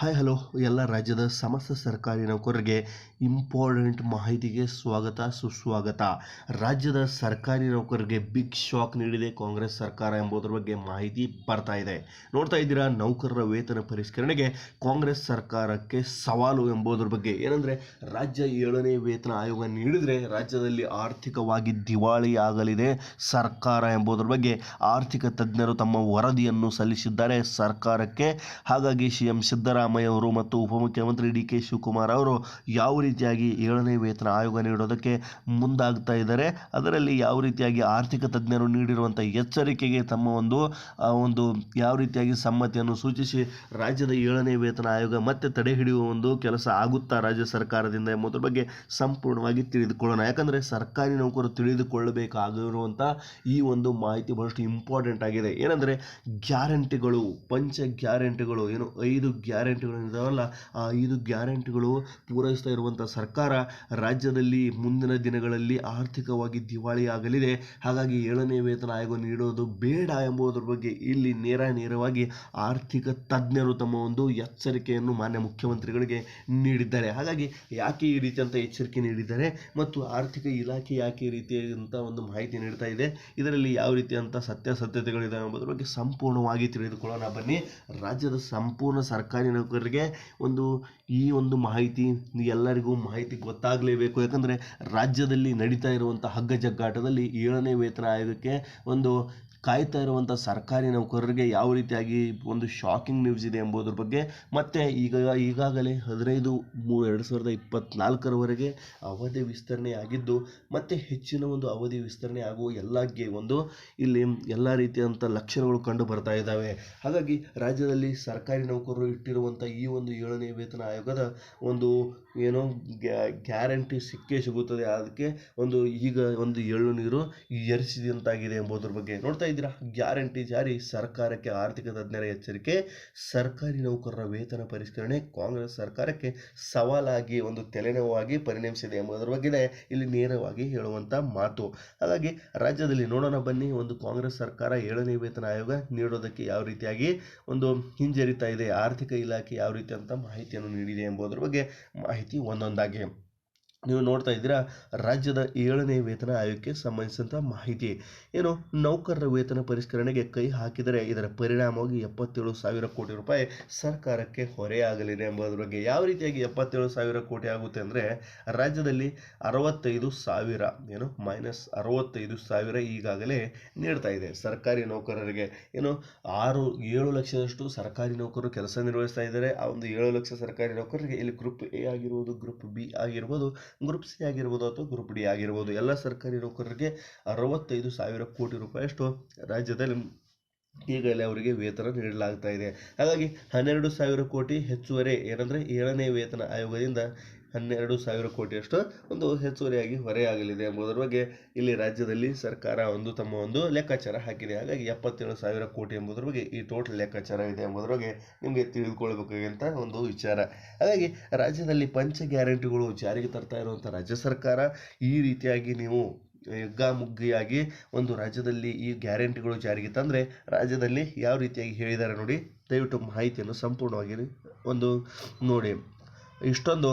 Hi hello ಎಲ್ಲ ರಾಜ್ಯದ ಸಮಸ್ತ ಸರ್ಕಾರಿ ನೌಕರರಿಗೆ ಇಂಪಾರ್ಟೆಂಟ್ ಮಾಹಿತಿಗೆ ಸ್ವಾಗತ, ಸುಸ್ವಾಗತ. ರಾಜ್ಯದ ಸರ್ಕಾರಿ ನೌಕರರಿಗೆ ಬಿಗ್ ಶಾಕ್ ನೀಡಿದೆ ಕಾಂಗ್ರೆಸ್ ಸರ್ಕಾರ ಎಂಬುದರ ಬಗ್ಗೆ ಮಾಹಿತಿ ಬರ್ತಾ ಇದೆ. ನೋಡ್ತಾ ಇದ್ದೀರಾ, ನೌಕರರ ವೇತನ ಪರಿಷ್ಕರಣೆಗೆ ಕಾಂಗ್ರೆಸ್ ಸರ್ಕಾರಕ್ಕೆ ಸವಾಲು ಎಂಬುದರ ಬಗ್ಗೆ. ಏನಂದರೆ, ರಾಜ್ಯ ಏಳನೇ ವೇತನ ಆಯೋಗ ನೀಡಿದರೆ ರಾಜ್ಯದಲ್ಲಿ ಆರ್ಥಿಕವಾಗಿ ದಿವಾಳಿಯಾಗಲಿದೆ ಸರ್ಕಾರ ಎಂಬುದರ ಬಗ್ಗೆ. ಆರ್ಥಿಕ ತಜ್ಞರು ತಮ್ಮ ವರದಿಯನ್ನು ಸಲ್ಲಿಸಿದ್ದಾರೆ ಸರ್ಕಾರಕ್ಕೆ. ಹಾಗಾಗಿ ಸಿ ಎಂ ಅವರು ಮತ್ತು ಉಪಮುಖ್ಯಮಂತ್ರಿ ಡಿ ಕೆ ಶಿವಕುಮಾರ್ ಅವರು ಯಾವ ರೀತಿಯಾಗಿ ಏಳನೇ ವೇತನ ಆಯೋಗ ನೀಡೋದಕ್ಕೆ ಮುಂದಾಗ್ತಾ ಇದ್ದಾರೆ, ಅದರಲ್ಲಿ ಯಾವ ರೀತಿಯಾಗಿ ಆರ್ಥಿಕ ತಜ್ಞರು ನೀಡಿರುವಂಥ ಎಚ್ಚರಿಕೆಗೆ ತಮ್ಮ ಒಂದು ಒಂದು ಯಾವ ರೀತಿಯಾಗಿ ಸಮ್ಮತಿಯನ್ನು ಸೂಚಿಸಿ ರಾಜ್ಯದ ಏಳನೇ ವೇತನ ಆಯೋಗ ಮತ್ತೆ ತಡೆ ಹಿಡಿಯುವ ಒಂದು ಕೆಲಸ ಆಗುತ್ತಾ ರಾಜ್ಯ ಸರ್ಕಾರದಿಂದ ಎಂಬುದರ ಬಗ್ಗೆ ಸಂಪೂರ್ಣವಾಗಿ ತಿಳಿದುಕೊಳ್ಳೋಣ. ಯಾಕಂದರೆ ಸರ್ಕಾರಿ ನೌಕರರು ತಿಳಿದುಕೊಳ್ಳಬೇಕಾಗಿರುವಂಥ ಈ ಒಂದು ಮಾಹಿತಿ ಬಹಳಷ್ಟು ಇಂಪಾರ್ಟೆಂಟ್ ಆಗಿದೆ. ಏನಂದರೆ ಗ್ಯಾರಂಟಿಗಳು, ಪಂಚ ಗ್ಯಾರಂಟಿಗಳು, ಏನು ಐದು ಗ್ಯಾರಂಟಿಗಳು ಇದಾವಲ್ಲ ಆ ಐದು ಗ್ಯಾರಂಟಿಗಳು ಪೂರೈಸ್ತಾ ಇರುವಂಥ ಸರ್ಕಾರ ರಾಜ್ಯದಲ್ಲಿ ಮುಂದಿನ ದಿನಗಳಲ್ಲಿ ಆರ್ಥಿಕವಾಗಿ ದಿವಾಳಿ ಆಗಲಿದೆ. ಹಾಗಾಗಿ ಏಳನೇ ವೇತನ ಆಯೋಗ ನೀಡೋದು ಬೇಡ ಎಂಬುದರ ಬಗ್ಗೆ ಇಲ್ಲಿ ನೇರ ನೇರವಾಗಿ ಆರ್ಥಿಕ ತಜ್ಞರು ತಮ್ಮ ಒಂದು ಎಚ್ಚರಿಕೆಯನ್ನು ಮಾನ್ಯ ಮುಖ್ಯಮಂತ್ರಿಗಳಿಗೆ ನೀಡಿದ್ದಾರೆ. ಹಾಗಾಗಿ ಯಾಕೆ ಈ ರೀತಿಯಂಥ ಎಚ್ಚರಿಕೆ ನೀಡಿದ್ದಾರೆ ಮತ್ತು ಆರ್ಥಿಕ ಇಲಾಖೆ ಯಾಕೆ ಈ ರೀತಿಯಾದಂಥ ಒಂದು ಮಾಹಿತಿ ನೀಡ್ತಾ ಇದೆ, ಇದರಲ್ಲಿ ಯಾವ ರೀತಿಯಂಥ ಸತ್ಯಾಸತ್ಯತೆಗಳಿದೆ ಎಂಬುದರ ಬಗ್ಗೆ ಸಂಪೂರ್ಣವಾಗಿ ತಿಳಿದುಕೊಳ್ಳೋಣ. ಬನ್ನಿ, ರಾಜ್ಯದ ಸಂಪೂರ್ಣ ಸರ್ಕಾರಿ ನೌಕರರಿಗೆ ಒಂದು ಈ ಒಂದು ಮಾಹಿತಿ ಎಲ್ಲರಿಗೂ ಮಾಹಿತಿ ಗೊತ್ತಾಗಲೇಬೇಕು. ಯಾಕಂದರೆ ರಾಜ್ಯದಲ್ಲಿ ನಡೀತಾ ಇರುವಂಥ ಹಗ್ಗ ಜಗ್ಗಾಟದಲ್ಲಿ ಏಳನೇ ವೇತನ ಆಯೋಗಕ್ಕೆ ಒಂದು ಕಾಯ್ತಾ ಇರುವಂಥ ಸರ್ಕಾರಿ ನೌಕರರಿಗೆ ಯಾವ ರೀತಿಯಾಗಿ ಒಂದು ಶಾಕಿಂಗ್ ನ್ಯೂಸ್ ಇದೆ ಎಂಬುದ್ರ ಬಗ್ಗೆ ಮತ್ತು ಈಗ, ಈಗಾಗಲೇ ಹದಿನೈದು ಮೂರು ಎರಡು ಸಾವಿರದ ಇಪ್ಪತ್ತ್ನಾಲ್ಕರವರೆಗೆ ಅವಧಿ ವಿಸ್ತರಣೆ ಆಗಿದ್ದು, ಮತ್ತು ಹೆಚ್ಚಿನ ಒಂದು ಅವಧಿ ವಿಸ್ತರಣೆ ಆಗುವ ಎಲ್ಲ ಒಂದು ಇಲ್ಲಿ ಎಲ್ಲ ರೀತಿಯಾದಂಥ ಲಕ್ಷಣಗಳು ಕಂಡು ಬರ್ತಾ ಇದ್ದಾವೆ. ಹಾಗಾಗಿ ರಾಜ್ಯದಲ್ಲಿ ಸರ್ಕಾರಿ ನೌಕರರು ಇಟ್ಟಿರುವಂಥ ಈ ಒಂದು ಏಳನೇ ವೇತನ ಆಯೋಗದ ಒಂದು ಏನೋ ಗ್ಯಾರಂಟಿ ಸಿಕ್ಕೇ ಸಿಗುತ್ತದೆ. ಅದಕ್ಕೆ ಒಂದು ಈಗ ಒಂದು ಏಳು ನೀರು ಎರಿಸಿದಂತಾಗಿದೆ ಎಂಬುದ್ರ ಬಗ್ಗೆ. ನೋಡ್ತಾ ಇದ್ದೀರಾ? ಗ್ಯಾರಂಟಿ ಜಾರಿ. ಸರ್ಕಾರಕ್ಕೆ ಆರ್ಥಿಕ ತಜ್ಞರ ಎಚ್ಚರಿಕೆ. ಸರ್ಕಾರಿ ನೌಕರರ ವೇತನ ಪರಿಷ್ಕರಣೆ. ಕಾಂಗ್ರೆಸ್ ಸರ್ಕಾರಕ್ಕೆ ಸವಾಲಾಗಿ ಒಂದು ತಲೆನೋವಾಗಿ ಪರಿಣಮಿಸಿದೆ ಎಂಬುದರ ಬಗ್ಗೆ ಇಲ್ಲಿ ನೇರವಾಗಿ ಹೇಳುವಂಥ ಮಾತು. ಹಾಗಾಗಿ ರಾಜ್ಯದಲ್ಲಿ ನೋಡೋಣ ಬನ್ನಿ. ಒಂದು ಕಾಂಗ್ರೆಸ್ ಸರ್ಕಾರ ಏಳನೇ ವೇತನ ಆಯೋಗ ನೀಡೋದಕ್ಕೆ ಯಾವ ರೀತಿಯಾಗಿ ಒಂದು ಹಿಂಜರಿತಾ ಇದೆ, ಆರ್ಥಿಕ ಇಲಾಖೆ ಯಾವ ರೀತಿ ಅಂತ ಮಾಹಿತಿಯನ್ನು ನೀಡಿದೆ ಎಂಬುದರ ಬಗ್ಗೆ ಮಾಹಿತಿ ಒಂದೊಂದಾಗಿ. ನೀವು ನೋಡ್ತಾ ಇದ್ದೀರಾ, ರಾಜ್ಯದ ಏಳನೇ ವೇತನ ಆಯೋಗಕ್ಕೆ ಸಂಬಂಧಿಸಿದಂಥ ಮಾಹಿತಿ. ಏನು, ನೌಕರರ ವೇತನ ಪರಿಷ್ಕರಣೆಗೆ ಕೈ ಹಾಕಿದರೆ ಇದರ ಪರಿಣಾಮವಾಗಿ ಎಪ್ಪತ್ತೇಳು ಸಾವಿರ ಕೋಟಿ ರೂಪಾಯಿ ಸರ್ಕಾರಕ್ಕೆ ಹೊರೆಯಾಗಲಿದೆ ಎಂಬುದರ ಬಗ್ಗೆ ಯಾವ ರೀತಿಯಾಗಿ ಎಪ್ಪತ್ತೇಳು ಸಾವಿರ ಕೋಟಿ ಆಗುತ್ತೆ ಅಂದರೆ, ರಾಜ್ಯದಲ್ಲಿ ಅರವತ್ತೈದು ಸಾವಿರ, ಏನು, ಮೈನಸ್ ಅರವತ್ತೈದು ಸಾವಿರ ಈಗಾಗಲೇ ನೀಡ್ತಾ ಇದೆ ಸರ್ಕಾರಿ ನೌಕರರಿಗೆ. ಏನು, ಆರು, ಏಳು ಲಕ್ಷದಷ್ಟು ಸರ್ಕಾರಿ ನೌಕರರು ಕೆಲಸ ನಿರ್ವಹಿಸ್ತಾ ಇದ್ದಾರೆ. ಆ ಒಂದು ಏಳು ಲಕ್ಷ ಸರ್ಕಾರಿ ನೌಕರರಿಗೆ ಇಲ್ಲಿ ಗ್ರೂಪ್ ಎ ಆಗಿರ್ಬೋದು, ಗ್ರೂಪ್ ಬಿ ಆಗಿರ್ಬೋದು ಗ್ರೂಪ್ ಸಿ ಆಗಿರ್ಬೋದು ಅಥವಾ ಗ್ರೂಪ್ ಡಿ ಆಗಿರ್ಬೋದು. ಎಲ್ಲ ಸರ್ಕಾರಿ ನೌಕರರಿಗೆ ಅರವತ್ತೈದು ಸಾವಿರ ಕೋಟಿ ರೂಪಾಯಿಯಷ್ಟು ರಾಜ್ಯದಲ್ಲಿ ಈಗಲೇ ಅವರಿಗೆ ವೇತನ ನೀಡಲಾಗ್ತಾ ಇದೆ. ಹಾಗಾಗಿ ಹನ್ನೆರಡು ಸಾವಿರ ಕೋಟಿ ಹೆಚ್ಚುವರಿ ಏನಂದರೆ ಏಳನೇ ವೇತನ ಆಯೋಗದಿಂದ ಹನ್ನೆರಡು ಸಾವಿರ ಕೋಟಿಯಷ್ಟು ಒಂದು ಹೆಚ್ಚುವರಿಯಾಗಿ ಹೊರೆಯಾಗಲಿದೆ ಎಂಬುದರ ಬಗ್ಗೆ ಇಲ್ಲಿ ರಾಜ್ಯದಲ್ಲಿ ಸರ್ಕಾರ ಒಂದು ತಮ್ಮ ಒಂದು ಲೆಕ್ಕಾಚಾರ ಹಾಕಿದೆ. ಹಾಗಾಗಿ ಎಪ್ಪತ್ತೇಳು ಸಾವಿರ ಕೋಟಿ ಎಂಬುದರ ಬಗ್ಗೆ ಈ ಟೋಟಲ್ ಲೆಕ್ಕಾಚಾರ ಇದೆ ಎಂಬುದರ ಬಗ್ಗೆ ನಿಮಗೆ ತಿಳಿದುಕೊಳ್ಬೇಕಾಗಿಂತ ಒಂದು ವಿಚಾರ. ಹಾಗಾಗಿ ರಾಜ್ಯದಲ್ಲಿ ಪಂಚ ಗ್ಯಾರಂಟಿಗಳು ಜಾರಿಗೆ ತರ್ತಾ ಇರುವಂಥ ರಾಜ್ಯ ಸರ್ಕಾರ ಈ ರೀತಿಯಾಗಿ ನೀವು ಹೆಗ್ಗಾಮುಗ್ಗಿಯಾಗಿ ಒಂದು ರಾಜ್ಯದಲ್ಲಿ ಈ ಗ್ಯಾರಂಟಿಗಳು ಜಾರಿಗೆ ತಂದರೆ ರಾಜ್ಯದಲ್ಲಿ ಯಾವ ರೀತಿಯಾಗಿ ಹೇಳಿದ್ದಾರೆ ನೋಡಿ, ದಯವಿಟ್ಟು ಮಾಹಿತಿಯನ್ನು ಸಂಪೂರ್ಣವಾಗಿ ಒಂದು ನೋಡಿ. ಇಷ್ಟೊಂದು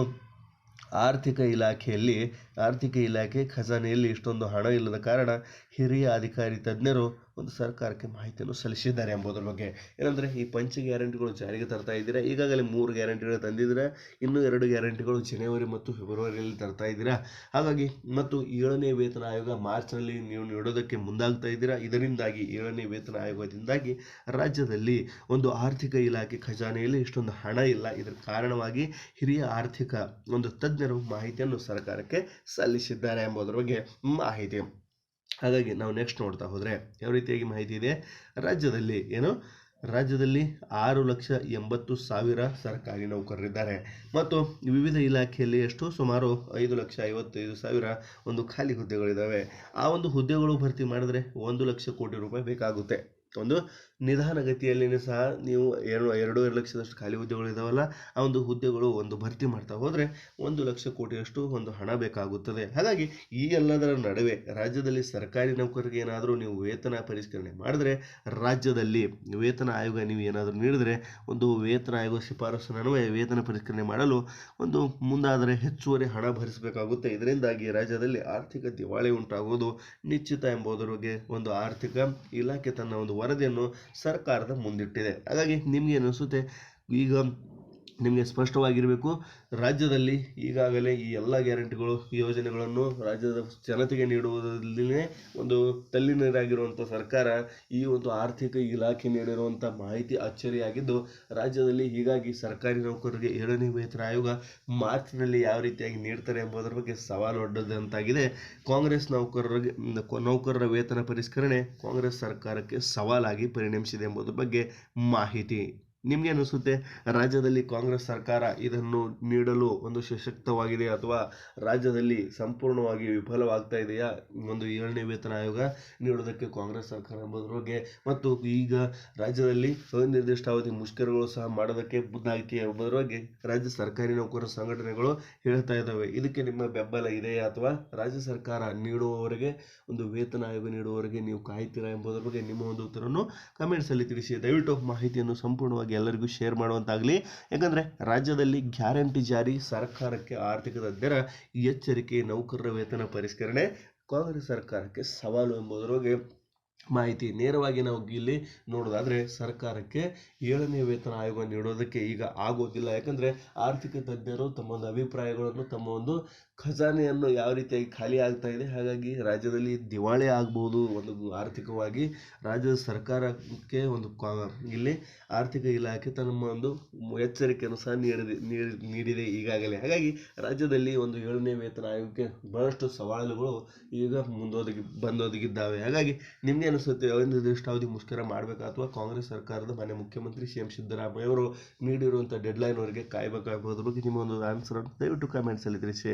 ಆರ್ಥಿಕ ಇಲಾಖೆಯಲ್ಲಿ ಆರ್ಥಿಕ ಇಲಾಖೆ ಖಜಾನೆಯಲ್ಲಿ ಇಷ್ಟೊಂದು ಹಣ ಇಲ್ಲದ ಕಾರಣ ಹಿರಿಯ ಅಧಿಕಾರಿ ತಜ್ಞರು ಒಂದು ಸರ್ಕಾರಕ್ಕೆ ಮಾಹಿತಿಯನ್ನು ಸಲ್ಲಿಸಿದ್ದಾರೆ ಎಂಬುದರ ಬಗ್ಗೆ. ಏನಂದರೆ, ಈ ಪಂಚ ಗ್ಯಾರಂಟಿಗಳು ಜಾರಿಗೆ ತರ್ತಾ ಇದ್ದೀರಾ? ಈಗಾಗಲೇ ಮೂರು ಗ್ಯಾರಂಟಿಗಳು ತಂದಿದ್ದೀರಾ? ಇನ್ನೂ ಎರಡು ಗ್ಯಾರಂಟಿಗಳು ಜನವರಿ ಮತ್ತು ಫೆಬ್ರವರಿಯಲ್ಲಿ ತರ್ತಾ ಇದ್ದೀರಾ? ಹಾಗಾಗಿ, ಮತ್ತು ಏಳನೇ ವೇತನ ಆಯೋಗ ಮಾರ್ಚ್ನಲ್ಲಿ ನೀವು ನೀಡೋದಕ್ಕೆ ಮುಂದಾಗ್ತಾ ಇದ್ದೀರಾ? ಇದರಿಂದಾಗಿ ಏಳನೇ ವೇತನ ಆಯೋಗದಿಂದಾಗಿ ರಾಜ್ಯದಲ್ಲಿ ಒಂದು ಆರ್ಥಿಕ ಇಲಾಖೆ ಖಜಾನೆಯಲ್ಲಿ ಇಷ್ಟೊಂದು ಹಣ ಇಲ್ಲ. ಇದರ ಕಾರಣವಾಗಿ ಹಿರಿಯ ಆರ್ಥಿಕ ಒಂದು ತಜ್ಞರು ಮಾಹಿತಿಯನ್ನು ಸರ್ಕಾರಕ್ಕೆ ಸಲ್ಲಿಸಿದ್ದಾರೆ ಎಂಬುದರ ಬಗ್ಗೆ ಮಾಹಿತಿ. ಹಾಗಾಗಿ ನಾವು ನೆಕ್ಸ್ಟ್ ನೋಡ್ತಾ ಹೋದರೆ ಯಾವ ರೀತಿಯಾಗಿ ಮಾಹಿತಿ ಇದೆ? ರಾಜ್ಯದಲ್ಲಿ ಏನು? ರಾಜ್ಯದಲ್ಲಿ ಆರು ಲಕ್ಷ ಎಂಬತ್ತು ಸಾವಿರ ಸರ್ಕಾರಿ ನೌಕರರಿದ್ದಾರೆ. ಮತ್ತು ವಿವಿಧ ಇಲಾಖೆಯಲ್ಲಿ ಎಷ್ಟು? ಸುಮಾರು ಐದು ಲಕ್ಷ ಐವತ್ತೈದು ಸಾವಿರ ಒಂದು ಖಾಲಿ ಹುದ್ದೆಗಳಿದ್ದಾವೆ. ಆ ಒಂದು ಹುದ್ದೆಗಳು ಭರ್ತಿ ಮಾಡಿದ್ರೆ ಒಂದು ಲಕ್ಷ ಕೋಟಿ ರೂಪಾಯಿ ಬೇಕಾಗುತ್ತೆ. ಒಂದು ನಿಧಾನಗತಿಯಲ್ಲಿಯೂ ಸಹ ನೀವು ಎರಡು, ಎರಡೂವರೆ ಲಕ್ಷದಷ್ಟು ಖಾಲಿ ಹುದ್ದೆಗಳು ಇದಾವಲ್ಲ, ಆ ಒಂದು ಹುದ್ದೆಗಳು ಒಂದು ಭರ್ತಿ ಮಾಡ್ತಾ ಹೋದರೆ ಒಂದು ಲಕ್ಷ ಕೋಟಿಯಷ್ಟು ಒಂದು ಹಣ ಬೇಕಾಗುತ್ತದೆ. ಹಾಗಾಗಿ ಈ ಎಲ್ಲದರ ನಡುವೆ ರಾಜ್ಯದಲ್ಲಿ ಸರ್ಕಾರಿ ನೌಕರರಿಗೆ ಏನಾದರೂ ನೀವು ವೇತನ ಪರಿಷ್ಕರಣೆ ಮಾಡಿದ್ರೆ, ರಾಜ್ಯದಲ್ಲಿ ವೇತನ ಆಯೋಗ ನೀವು ಏನಾದರೂ ನೀಡಿದರೆ, ಒಂದು ವೇತನ ಆಯೋಗ ಶಿಫಾರಸು ನಡುವೆ ವೇತನ ಪರಿಷ್ಕರಣೆ ಮಾಡಲು ಒಂದು ಮುಂದಾದರೆ ಹೆಚ್ಚುವರಿ ಹಣ ಭರಿಸಬೇಕಾಗುತ್ತೆ. ಇದರಿಂದಾಗಿ ರಾಜ್ಯದಲ್ಲಿ ಆರ್ಥಿಕ ದಿವಾಳಿ ಉಂಟಾಗುವುದು ನಿಶ್ಚಿತ ಎಂಬುದರ ಬಗ್ಗೆ ಒಂದು ಆರ್ಥಿಕ ಇಲಾಖೆ ತನ್ನ ಒಂದು ವರದಿಯನ್ನು ಸರ್ಕಾರದ ಮುಂದಿಟ್ಟಿದೆ. ಹಾಗಾಗಿ ನಿಮಗೆ ಅನಿಸುತ್ತೆ? ಈಗ ನಿಮಗೆ ಸ್ಪಷ್ಟವಾಗಿರಬೇಕು. ರಾಜ್ಯದಲ್ಲಿ ಈಗಾಗಲೇ ಈ ಎಲ್ಲ ಗ್ಯಾರಂಟಿಗಳು ಯೋಜನೆಗಳನ್ನು ರಾಜ್ಯದ ಜನತೆಗೆ ನೀಡುವುದರಲ್ಲಿನೇ ಒಂದು ತಲ್ಲೀನರಾಗಿರುವಂಥ ಸರ್ಕಾರ ಈ ಒಂದು ಆರ್ಥಿಕ ಇಲಾಖೆ ನೀಡಿರುವಂಥ ಮಾಹಿತಿ ಅಚ್ಚರಿಯಾಗಿದ್ದು, ರಾಜ್ಯದಲ್ಲಿ ಹೀಗಾಗಿ ಸರ್ಕಾರಿ ನೌಕರರಿಗೆ ಏಳನೇ ವೇತನ ಆಯೋಗ ಮಾರ್ಚ್ನಲ್ಲಿ ಯಾವ ರೀತಿಯಾಗಿ ನೀಡ್ತಾರೆ ಎಂಬುದರ ಬಗ್ಗೆ ಸವಾಲು ಒಡ್ಡದಂತಾಗಿದೆ ಕಾಂಗ್ರೆಸ್ ನೌಕರರಿಗೆ, ನೌಕರರ ವೇತನ ಪರಿಷ್ಕರಣೆ ಕಾಂಗ್ರೆಸ್ ಸರ್ಕಾರಕ್ಕೆ ಸವಾಲಾಗಿ ಪರಿಣಮಿಸಿದೆ ಎಂಬುದರ ಬಗ್ಗೆ ಮಾಹಿತಿ. ನಿಮಗೆ ಅನಿಸುತ್ತೆ ರಾಜ್ಯದಲ್ಲಿ ಕಾಂಗ್ರೆಸ್ ಸರ್ಕಾರ ಇದನ್ನು ನೀಡಲು ಒಂದು ಸಶಕ್ತವಾಗಿದೆ ಅಥವಾ ರಾಜ್ಯದಲ್ಲಿ ಸಂಪೂರ್ಣವಾಗಿ ವಿಫಲವಾಗ್ತಾ ಇದೆಯಾ? ಒಂದು ಏಳನೇ ವೇತನ ಆಯೋಗ ನೀಡೋದಕ್ಕೆ ಕಾಂಗ್ರೆಸ್ ಸರ್ಕಾರ ಬಗ್ಗೆ ಮತ್ತು ಈಗ ರಾಜ್ಯದಲ್ಲಿ ಅನಿರ್ದಿಷ್ಟಾವಧಿ ಮುಷ್ಕರಗಳು ಸಹ ಮಾಡೋದಕ್ಕೆ ಮುಂದಾಗ್ತೀಯ ಎಂಬುದರ ಬಗ್ಗೆ ರಾಜ್ಯ ಸರ್ಕಾರಿ ನೌಕರರ ಸಂಘಟನೆಗಳು ಹೇಳ್ತಾ ಇದ್ದಾವೆ. ಇದಕ್ಕೆ ನಿಮ್ಮ ಬೆಂಬಲ ಇದೆಯಾ ಅಥವಾ ರಾಜ್ಯ ಸರ್ಕಾರ ನೀಡುವವರೆಗೆ ಒಂದು ವೇತನ ಆಯೋಗ ನೀಡುವವರೆಗೆ ನೀವು ಕಾಯ್ತೀರಾ ಎಂಬುದರ ಬಗ್ಗೆ ನಿಮ್ಮ ಒಂದು ಉತ್ತರವನ್ನು ಕಮೆಂಟ್ಸಲ್ಲಿ ತಿಳಿಸಿ. ದಯವಿಟ್ಟು ಮಾಹಿತಿಯನ್ನು ಸಂಪೂರ್ಣವಾಗಿ ಎಲ್ಲರಿಗೂ ಶೇರ್ ಮಾಡುವಂತಾಗಲಿ. ಯಾಕಂದರೆ ರಾಜ್ಯದಲ್ಲಿ ಗ್ಯಾರಂಟಿ ಜಾರಿ, ಸರ್ಕಾರಕ್ಕೆ ಆರ್ಥಿಕ ತಜ್ಞರ ಎಚ್ಚರಿಕೆ, ನೌಕರರ ವೇತನ ಪರಿಷ್ಕರಣೆ, ಕಾಂಗ್ರೆಸ್ ಸರ್ಕಾರಕ್ಕೆ ಸವಾಲು ಎಂಬುದರ ಮಾಹಿತಿ ನೇರವಾಗಿ ನಾವು ಇಲ್ಲಿ ನೋಡೋದಾದರೆ ಸರ್ಕಾರಕ್ಕೆ ಏಳನೇ ವೇತನ ಆಯೋಗ ನೀಡೋದಕ್ಕೆ ಈಗ ಆಗೋದಿಲ್ಲ. ಯಾಕಂದರೆ ಆರ್ಥಿಕ ತಜ್ಞರು ತಮ್ಮ ಒಂದು ಅಭಿಪ್ರಾಯಗಳನ್ನು, ತಮ್ಮ ಒಂದು ಖಜಾನೆಯನ್ನು ಯಾವ ರೀತಿಯಾಗಿ ಖಾಲಿ ಆಗ್ತಾ ಇದೆ, ಹಾಗಾಗಿ ರಾಜ್ಯದಲ್ಲಿ ದಿವಾಳಿ ಆಗ್ಬೋದು ಒಂದು ಆರ್ಥಿಕವಾಗಿ. ರಾಜ್ಯದ ಸರ್ಕಾರಕ್ಕೆ ಒಂದು ಇಲ್ಲಿ ಆರ್ಥಿಕ ಇಲಾಖೆ ತಮ್ಮ ಒಂದು ಎಚ್ಚರಿಕೆಯನ್ನು ಸಹ ನೀಡಿದೆ, ನೀಡಿ- ನೀಡಿದೆ ಈಗಾಗಲೇ. ಹಾಗಾಗಿ ರಾಜ್ಯದಲ್ಲಿ ಒಂದು ಏಳನೇ ವೇತನ ಆಯೋಗಕ್ಕೆ ಬಹಳಷ್ಟು ಸವಾಲುಗಳು ಈಗ ಮುಂದೋದಗಿ, ಬಂದೋದಗಿದ್ದಾವೆ. ಹಾಗಾಗಿ ನಿಮಗೆ ಅನಿಸುತ್ತೆ ಅನಿರ್ದಿಷ್ಟಾವಧಿ ಮುಷ್ಕರ ಮಾಡಬೇಕಾ ಅಥವಾ ಕಾಂಗ್ರೆಸ್ ಸರ್ಕಾರದ ಮನೆ ಮುಖ್ಯಮಂತ್ರಿ ಸಿ ಎಂ ಸಿದ್ದರಾಮಯ್ಯ ಅವರು ನೀಡಿರುವಂಥ ಡೆಡ್ಲೈನ್ವರೆಗೆ ಕಾಯಬೇಕಾಗೋದ್ರ ಬಗ್ಗೆ ನಿಮ್ಮ ಒಂದು ಆನ್ಸರ್ ದಯವಿಟ್ಟು ಕಮೆಂಟ್ಸಲ್ಲಿ ತಿಳಿಸಿ.